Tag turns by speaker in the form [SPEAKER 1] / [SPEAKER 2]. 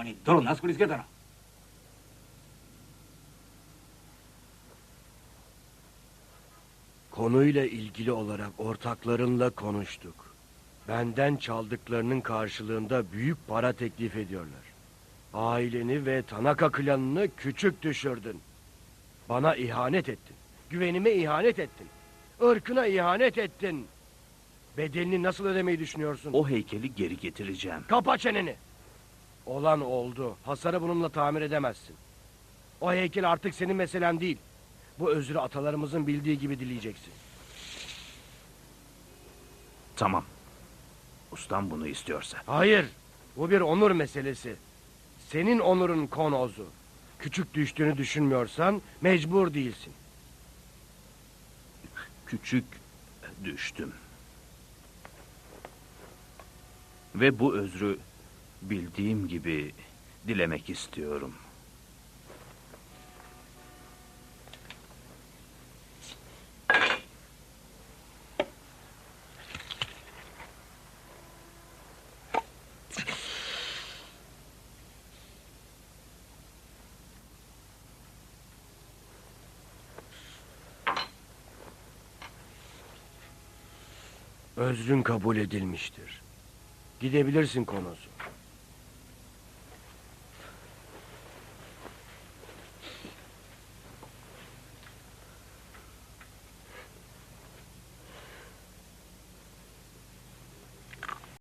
[SPEAKER 1] Oni, toru nas kuris gedara.
[SPEAKER 2] Konuyla ilgili olarak ortaklarınla konuştuk. Benden çaldıklarının karşılığında büyük para teklif ediyorlar. Aileni ve Tanaka klanını küçük düşürdün. Bana ihanet ettin. Güvenime ihanet ettin. Irkına ihanet ettin. Bedelini nasıl ödemeyi düşünüyorsun?
[SPEAKER 3] O heykeli geri getireceğim.
[SPEAKER 2] Kapa çeneni. Olan oldu. Hasarı bununla tamir edemezsin. O heykel artık senin meselen değil. Bu özrü atalarımızın bildiği gibi dileyeceksin.
[SPEAKER 3] Tamam. Ustam bunu istiyorsa.
[SPEAKER 2] Hayır. Bu bir onur meselesi. Senin onurun konozu. Küçük düştüğünü düşünmüyorsan mecbur değilsin.
[SPEAKER 3] Küçük düştüm. Ve bu özrü bildiğim gibi dilemek istiyorum.
[SPEAKER 2] Özrün kabul edilmiştir. Gidebilirsin konozu.